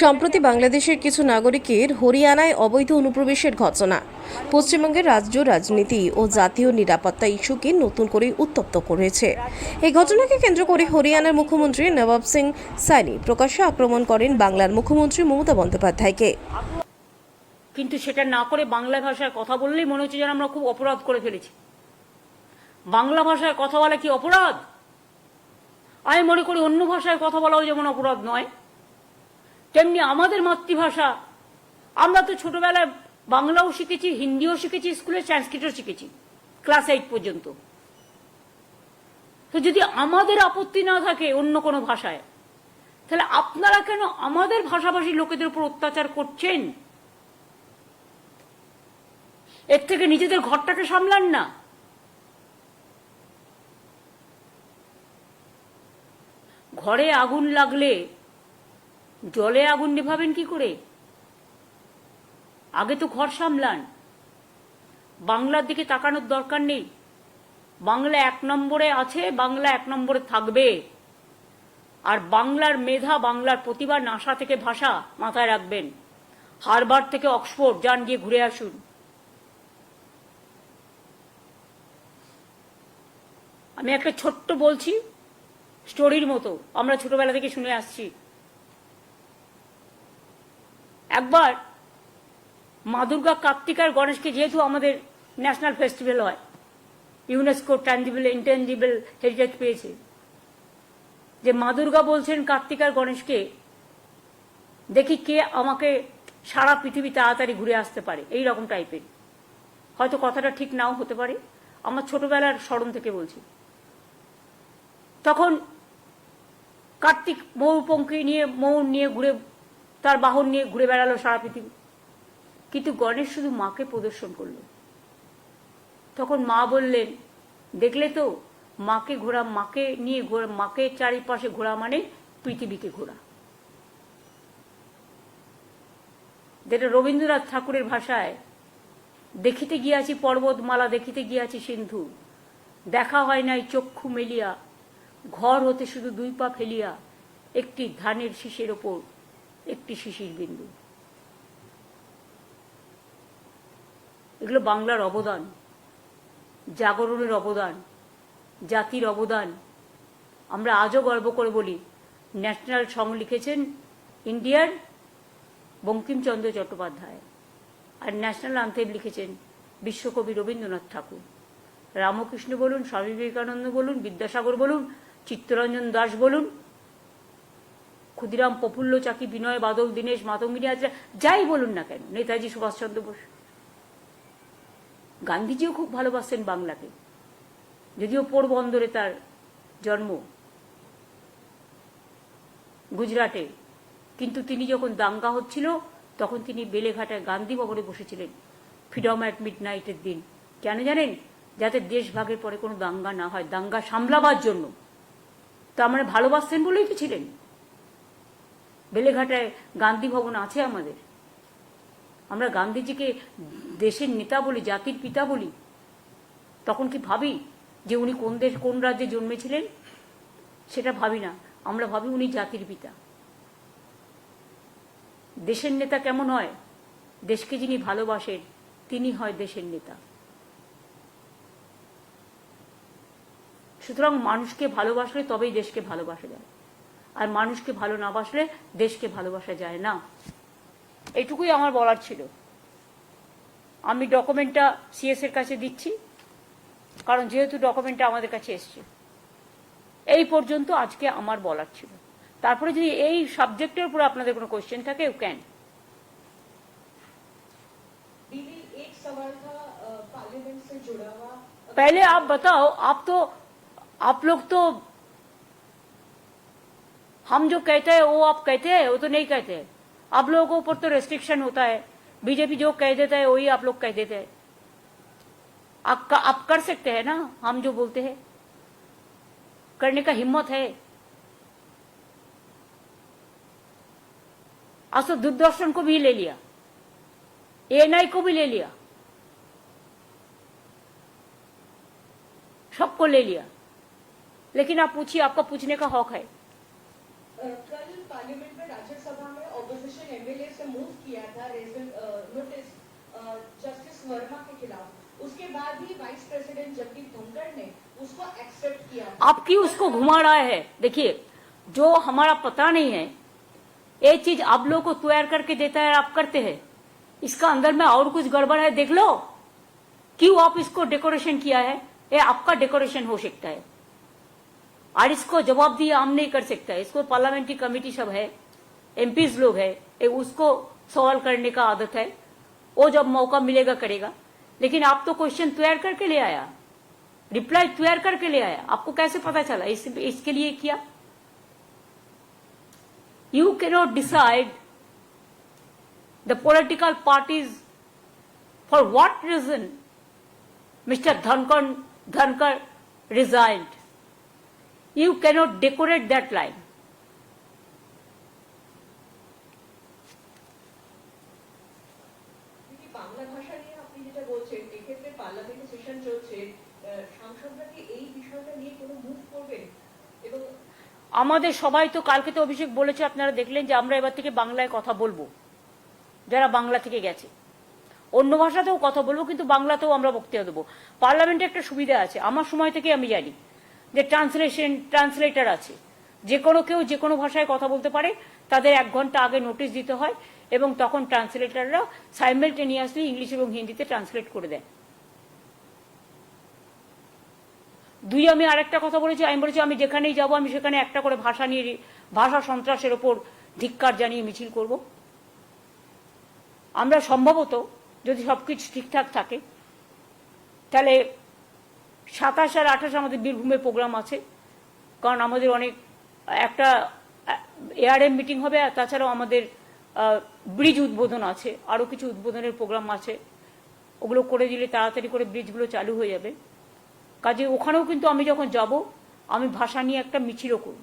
সম্প্রতি বাংলাদেশের কিছু নাগরিকের হরিয়ানায় অবৈধ অনুপ্রবেশের ঘটনা। পশ্চিমবঙ্গের রাজ্য রাজনীতি ও জাতীয় নিরাপত্তা ইস্যুকে নতুন করে উত্তপ্ত করেছে। এই ঘটনাকে কেন্দ্র করে হরিয়ানার মুখ্যমন্ত্রী নবাব সিং সাইনি প্রকাশ্যে আক্রমণ করেন বাংলার মুখ্যমন্ত্রী মমতা বন্দ্যোপাধ্যায়কে। কিন্তু সেটা না করে বাংলা ভাষায় কথা বললেই মনে হচ্ছে যেন আমরা খুব অপরাধ করে ফেলেছি। বাংলা ভাষায় কথা বলা কি অপরাধ? আমি মনে করি অন্য ভাষায় কথা বলাও যেমন অপরাধ নয়। তেমনি আমাদের মাতৃভাষা। আমরা তো ছোটবেলায় বাংলাও শিখেছি, হিন্দিও শিখেছি, স্কুলে সংস্কৃতও শিখেছি, ক্লাস এইট পর্যন্ত। তো যদি আমাদের আপত্তি না থাকে অন্য কোনো ভাষায়, তাহলে আপনারা কেন আমাদের ভাষাভাষী লোকেদের উপর অত্যাচার করছেন? এর থেকে নিজেদের ঘরটাকে সামলান না। ঘরে আগুন লাগলে জলে আগুন নেভাবেন কি করে? আগে তো ঘর সামলান। বাংলার দিকে তাকানোর দরকার নেই। বাংলা এক নম্বরে আছে, বাংলা এক নম্বরে থাকবে। আর বাংলার মেধা, বাংলার প্রতিভা নাসা থেকে ভাষা মাথায় রাখবেন। হারবার থেকে অক্সফোর্ড যান গিয়ে ঘুরে আসুন। আমি একটা ছোট্ট বলছি, স্টোরির মতো। আমরা ছোটবেলা থেকে শুনে আসছি। একবার মা দুর্গা কার্তিক আর গণেশকে যেহেতু আমাদের ন্যাশনাল ফেস্টিভ্যাল হয় ইউনেস্কো ট্যান্ডিবল ইন্টেন্ডিবল হেরিটেজ পেয়েছে, যে মা দুর্গা বলছেন কার্তিক আর গণেশকে, দেখি কে আমাকে সারা পৃথিবী তাড়াতাড়ি ঘুরে আসতে পারে, এই রকম টাইপের হয়তো কথাটা ঠিক নাও হতে পারে, আমার ছোটবেলার স্মরণ থেকে বলছি। তখন কার্তিক মৌপঙ্খী নিয়ে মৌর নিয়ে ঘুরে তার বাহন নিয়ে ঘুরে বেড়ালো সারা পৃথিবী। কিন্তু গণেশ শুধু মাকে প্রদর্শন করল। তখন মা বললেন, দেখলে তো, মাকে ঘোরা, মাকে নিয়ে ঘোরা, মাকে চারিপাশে ঘোরা মানে পৃথিবীকে ঘোরা। যেটা রবীন্দ্রনাথ ঠাকুরের ভাষায়, দেখিতে গিয়াছি পর্বতমালা, দেখিতে গিয়াছি সিন্ধু। দেখা হয় নাই চক্ষু মেলিয়া, ঘর হতে শুধু দুই পা ফেলিয়া, একটি ধানের শীষের ওপর একটি শিশির বিন্দু। এগুলো বাংলার অবদান, জাগরণের অবদান, জাতির অবদান। আমরা আজও গর্ব করে বলি, ন্যাশনাল সং লিখেছেন ইন্ডিয়ার বঙ্কিমচন্দ্র চট্টোপাধ্যায় আর ন্যাশনাল আন্থেম লিখেছেন বিশ্বকবি রবীন্দ্রনাথ ঠাকুর। রামকৃষ্ণ বলুন, স্বামী বিবেকানন্দ বলুন, বিদ্যাসাগর বলুন, চিত্তরঞ্জন দাস বলুন ক্ষুদিরাম প্রফুল্ল চাকি, বিনয় বাদল, দীনেশ মাতঙ্গিনী আচার্য যাই বলুন না কেন, নেতাজি সুভাষচন্দ্র বোস। গান্ধীজিও খুব ভালোবাসতেন বাংলাকে। যদিও পোরবন্দরে তার জন্ম গুজরাটে, কিন্তু তিনি যখন দাঙ্গা হচ্ছিল, তখন তিনি বেলেঘাটায় গান্ধী ভবনে বসেছিলেন, ফ্রিডম অ্যাট মিড নাইটের দিন। কেন জানেন? যাতে দেশ ভাগের পরে কোনো দাঙ্গা না হয়, দাঙ্গা সামলাবার জন্য। তো আমরা ভালোবাসতেন বলেই তো ছিলেন। বেলেঘাটায় গান্ধী ভবন আছে আমাদের। আমরা গান্ধীজিকে দেশের নেতা বলি, জাতির পিতা বলি। তখন কি ভাবি যে উনি কোন দেশ, কোন রাজ্যে জন্মেছিলেন? সেটা ভাবি না। আমরা ভাবি উনি জাতির পিতা। দেশের নেতা কেমন হয়? দেশকে যিনি ভালোবাসেন, তিনি হয় দেশের নেতা। সুতরাং মানুষকে ভালোবাসলে তবেই দেশকে ভালোবাসা যায়। আর মানুষকে ভালো না বাসলে দেশকে ভালোবাসা যায় না এইটুকুই আমার বলার ছিল আমি ডকুমেন্টটা সিএস এর কাছে দিচ্ছি কারণ যেহেতু ডকুমেন্টটা আমাদের কাছে এসছে এই পর্যন্ত আজকে আমার বলার ছিল তারপরে যদি এই সাবজেক্টের উপর আপনাদের কোনো কোয়েশ্চেন থাকে ইউ ক্যান दीदी एक सवाल था अ, पार्लियामेंट से जुड़ा हुआ पहले आप बताओ आप तो आप लोग तो हम जो कहते हैं, वो आप कहते हैं, वो तो नहीं कहते। आप लोगों के ऊपर तो रेस्ट्रिक्शन होता है। बीजेपी जो कह देता है, वही आप लोग कह देते हैं। आप आप कर सकते हैं ना, हम जो बोलते हैं। करने का हिम्मत है। आज तो दूरदर्शन को भी ले लिया। एएनआई को भी ले लिया। सबको ले लिया। लेकिन आप पूछिए, आपका पूछने का हक है। कल पार्लियामेंट में राज्यसभा में ऑपोजिशन एमएलए से मूव किया था नोटिस जस्टिस वर्मा के खिलाफ। उसके बाद ही वाइस प्रेसिडेंट जगदीप धनखड़ ने उसको एक्सेप्ट किया। क्यों उसको घुमा रहा है। देखिए, जो हमारा पता नहीं है, ये चीज़ आप लोगों को तैयार करके देता है, आप करते हैं। इसका अंदर में और कुछ गड़बड़ है, देख लो। क्यों आप इसको डेकोरेशन किया है? ये आपका डेकोरेशन हो सकता है। और इसको जवाब दिया हम नहीं कर सकता। इसको पार्लियामेंट्री कमेटी सब है एमपीज लोग है उसको सवाल करने का आदत है। वो जब मौका मिलेगा करेगा। लेकिन आप तो क्वेश्चन तैयार करके ले आया। रिप्लाई तैयार करके ले आया। आपको कैसे पता चला? इस, इसके लिए किया। You cannot decide the political parties for what reason mister Dhankar Dhankar resigned you cannot decorate that line. আমাদের সবাই তো কালকে তো অভিষেক বলেছে আপনারা দেখলেন যে আমরা এবার থেকে বাংলায় কথা বলব যারা বাংলা থেকে গেছে। অন্য ভাষাতেও কথা বলব কিন্তু বাংলাতেও আমরা বক্তৃতা দেবো। পার্লামেন্টে একটা সুবিধা আছে আমার সময় থেকে আমি জানি। যে ট্রান্সলেশন, ট্রান্সলেটার আছে। যে কোনো কেউ যে কোনো ভাষায় কথা বলতে পারে, তাদের এক ঘণ্টা আগে নোটিশ দিতে হয় এবং তখন ট্রান্সলেটাররা সাইমেলটেনিয়াসলি ইংলিশ এবং হিন্দিতে ট্রান্সলেট করে দেয়। দুই, আমি আরেকটা কথা বলেছি, আমি বলেছি, আমি যেখানেই যাব, আমি সেখানে একটা করে ভাষা নিয়ে, ভাষা সন্ত্রাসের ওপর ধিক্কার জানিয়ে মিছিল করব। আমরা সম্ভবত যদি সবকিছু ঠিকঠাক থাকে, তাহলে সাতাশ আর আঠাশ আমাদের বীরভূমে প্রোগ্রাম আছে। কারণ আমাদের অনেক, একটা এআরএম মিটিং হবে, আর তাছাড়াও আমাদের ব্রিজ উদ্বোধন আছে। আরও কিছু উদ্বোধনের প্রোগ্রাম আছে। ওগুলো করে দিলে তাড়াতাড়ি করে ব্রিজগুলো চালু হয়ে যাবে। কাজে ওখানেও কিন্তু আমি যখন যাব, আমি ভাষা নিয়ে একটা মিছিলও করব।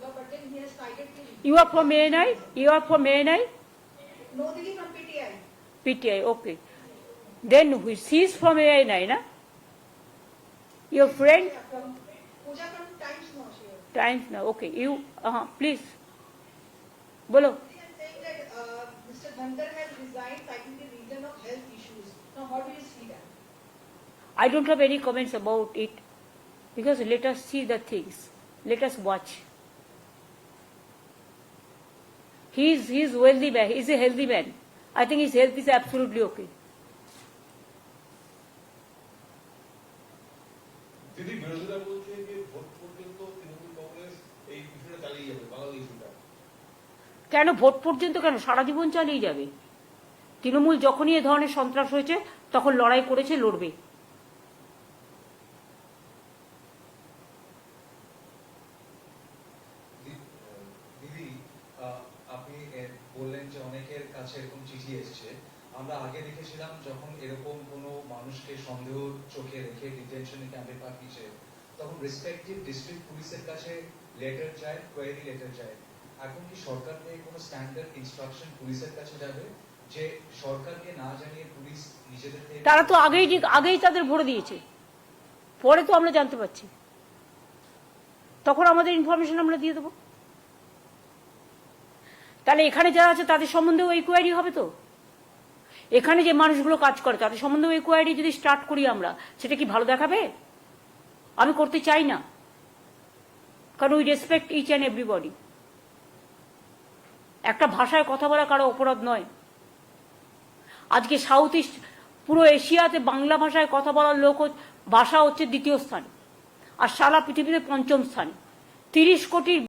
But then he has You are from ANI? You are from ANI? No, he from PTI. PTI, okay. Then who is is from ANI, na? Your friend? Yeah, from, Pooja from Times Now. Times Now, okay. You, uh-huh, please. Bolo. Mr. Uh, Dhandar has resigned citing the reason of health issues. Now, how do you see that? I don't have any comments about it because let us see the things. Let us watch. He is, he is wealthy man. He is a healthy man. I think his health is absolutely okay. কেন vote পর্যন্ত কেন সারা জীবন চালিয়ে যাবে তৃণমূল যখনই এ ধরনের সন্ত্রাস হয়েছে তখন লড়াই করেছে লড়বে দি- দিদি আহ, আপনি এ, বললেন যে অনেকের কাছে এরকম চিঠি এসেছে আমরা আগে দেখেছিলাম যখন এরকম কোনো মানুষকে সন্দেহ চোখে রেখে ডিটেনশনে ক্যাম্পে পাঠিয়েছে, তখন রেসপেক্টিভ ডিস্ট্রিক্ট পুলিশের কাছে লেটার যায় কোয়েরি লেটার যায়। এখন কি সরকার থেকে কোনো স্ট্যান্ডার্ড ইনস্ট্রাকশন পুলিশের কাছে যাবে যে সরকারকে না জানিয়ে পুলিশ নিজেদের তারা তো আগেই আগেই তাদের ভরে দিয়েছে। পরে তো আমরা জানতে পারছি। তখন আমাদের ইনফরমেশন আমরা দিয়ে দেবো। তাহলে এখানে যারা আছে তাদের সম্বন্ধেও এই কোয়ারি হবে তো? এখানে যে মানুষগুলো কাজ করে, তাদের সম্বন্ধে এই কোয়ারি যদি স্টার্ট করি আমরা, সেটা কি ভালো দেখাবে? আমি করতে চাই না। কারণ we respect each and everybody একটা ভাষায় কথা বলা কারও অপরাধ নয়। আজকে সাউথ ইস্ট পুরো এশিয়াতে বাংলা ভাষায় কথা বলার লোক ভাষা হচ্ছে দ্বিতীয় স্থানে। আর সারা পৃথিবীতে পঞ্চম স্থানে। তিরিশ কোটির